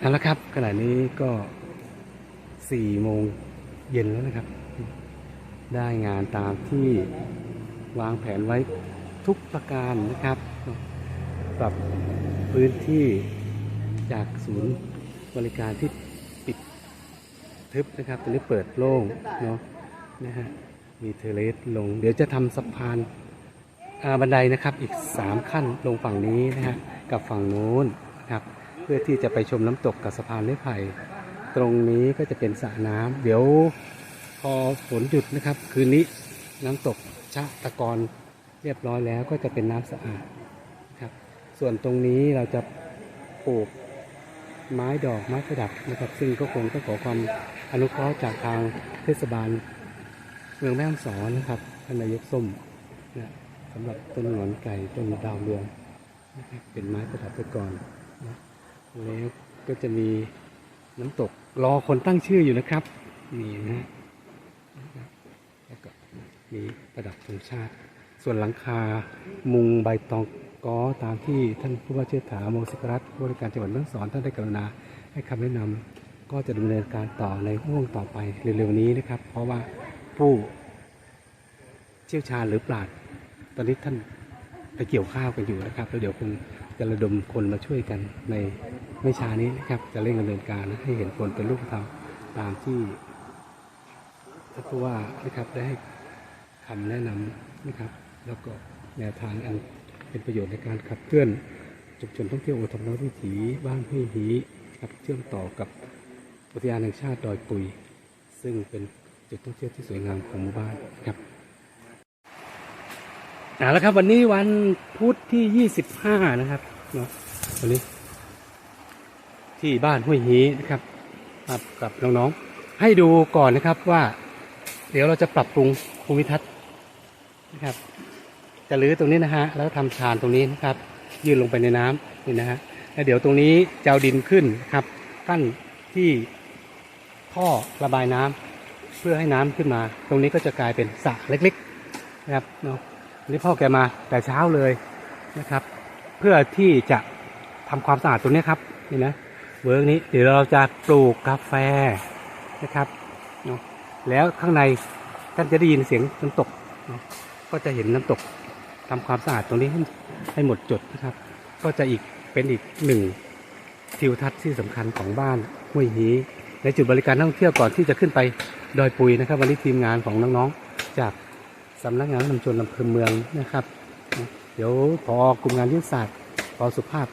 เอาละครับขณะนี้ก็สี่โมงเย็นแล้วนะครับ ได้งานตามที่วางแผนไว้ทุกประการนะครับปรับพื้นที่จากศูนย์บริการที่ปิดทึบนะครับตอนนี้เปิดโล่งเนาะนะฮะมีเทเลสลง เดี๋ยวจะทำสะพานบันไดนะครับอีก 3 ขั้นลงฝั่งนี้นะฮะกับฝั่งนู้นนะครับ พื่อที่จะไปชมน้ำตกกับสะพานไม้ไผ่ตรงนี้ก็จะเป็นสระน้ำเดี๋ยวพอฝนหยุดนะครับ คืนนี้น้ำตกชะตะกอนเรียบร้อยแล้วก็จะเป็นน้ำสะอาดครับ ส่วนตรงนี้เราจะปลูกไม้ดอกไม้ประดับนะครับ ซึ่งก็คงต้องขอความอนุเคราะห์จากทางเทศบาล เมืองแม่ฮ่องสอนนะครับท่านนายกส้มนะสำหรับต้นหงอนไก่ต้นดาวเรืองนะครับเป็นไม้ประดับไปก่อนนะ แล้วก็จะมีน้ำตกรอคนตั้งชื่ออยู่นะครับ นี่นะแล้วก็มีประดับธงชาติ ส่วนหลังคามุงใบตองก้อตามที่ท่านผู้ว่าเชี่ยวถามงศิกรัตน์ผู้ว่าราชการจังหวัดแม่ฮ่องสอนท่านได้กรุณาให้คำแนะนำก็จะดำเนินการต่อในห่วงต่อไปเร็วๆนี้นะครับ เพราะว่าผู้เชี่ยวชาญหรือปราชญ์ตอนนี้ท่านไปเกี่ยวข้าวกันอยู่นะครับแล้วเดี๋ยวคง จะระดมคนมาช่วยกันในไม่ช้านี้นะครับ จะเร่งดำเนินการให้เห็นผลเป็นรูปธรรมตามที่ท่านผู้ว่านะครับได้ให้คำแนะนำนะครับ แล้วก็แนวทางอันเป็นประโยชน์ในการขับเคลื่อนชุมชนท่องเที่ยวโอทอมนวิถีบ้านห้วยหีครับเชื่อมต่อกับอุทยานแห่งชาติดอยปุย ซึ่งเป็นจุดท่องเที่ยวที่สวยงามของหมู่บ้านครับ เอาละครับ วันนี้วันพุธที่25นะครับเนาะวันนี้ ที่บ้านห้วยหีนะครับครับกับน้องๆให้ดูก่อนนะครับว่า เดี๋ยวเราจะปรับปรุงภูมิทัศน์นะครับ จะรื้อตรงนี้นะฮะแล้วทำชานตรงนี้นะครับ ยื่นลงไปในน้ำนี่นะฮะแล้วเดี๋ยวตรงนี้จะเอาดินขึ้นครับกั้นที่ท่อระบายน้ำเพื่อให้น้ำขึ้นมา ตรงนี้ก็จะกลายเป็นสระเล็ก ๆ นะครับเนาะ อันนี่พ่อแกมาแต่เช้าเลยนะครับ เพื่อที่จะทำความสะอาดตรงนี้ครับนี่นะเวิร์กนี้เดี๋ยวเราจะปลูกกาแฟนะครับเนาะแล้วข้างในท่านจะได้ยินเสียงน้ำตกเนอะก็จะเห็นน้ำตกทำความสะอาดตรงนี้ให้ให้หมดจดนะครับ ก็จะอีกเป็นอีกหนึ่งทิวทัศน์ที่สำคัญของบ้านห้วยฮีในจุดบริการนักท่องเที่ยวก่อนที่จะขึ้นไปดอยปุยนะครับ วันนี้ทีมงานของน้องๆจาก สำนักงานนำชนอำเภอเมืองนะครับ เดี๋ยวพอกลุ่มงานยุทธศาสตร์พอสุภาพ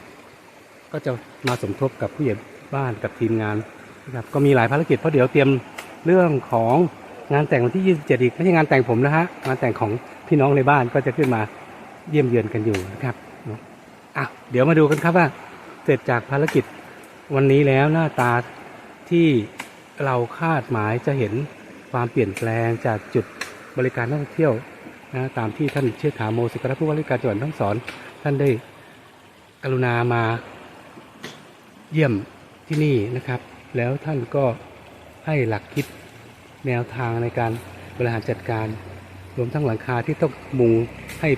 ก็จะมาสมทบกับผู้ใหญ่บ้านกับทีมงานนะครับก็มีหลายภารกิจเพราะเดี๋ยวเตรียมเรื่องของงานแต่งวันที่ 27 อีกไม่ใช่งานแต่งผมนะฮะงานแต่งของพี่น้องในบ้านก็จะขึ้นมาเยี่ยมเยือนกันอยู่นะครับอะเดี๋ยวมาดูกันครับว่าเสร็จจากภารกิจวันนี้แล้วหน้าตาที่เราคาดหมายจะเห็นความเปลี่ยนแปลงจากจุด บริการนักท่องเที่ยวนะตามที่ท่านเชษฐาโมสิกรผู้ว่าราชการจังหวัดทั้งสอนท่านได้กรุณามาเยี่ยมที่นี่นะครับ แล้วท่านก็ให้หลักคิดแนวทางในการบริหารจัดการ รวมทั้งหลังคาที่ต้องมุงให้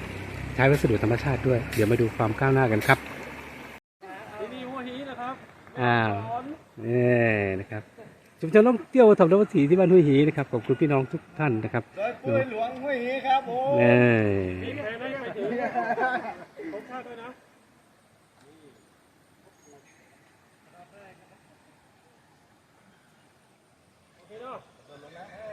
ใช้วัสดุธรรมชาติด้วย เดี๋ยวมาดูความก้าวหน้ากันครับที่นี่หัวหีนะครับอ้าวนี่นะครับ ชุมชนล่องเที่ยวทำรถสีที่บ้านห้วยหีนะครับขอบคุณพี่น้องทุกท่านนะครับหลวงห้วยหีครับผมเออผย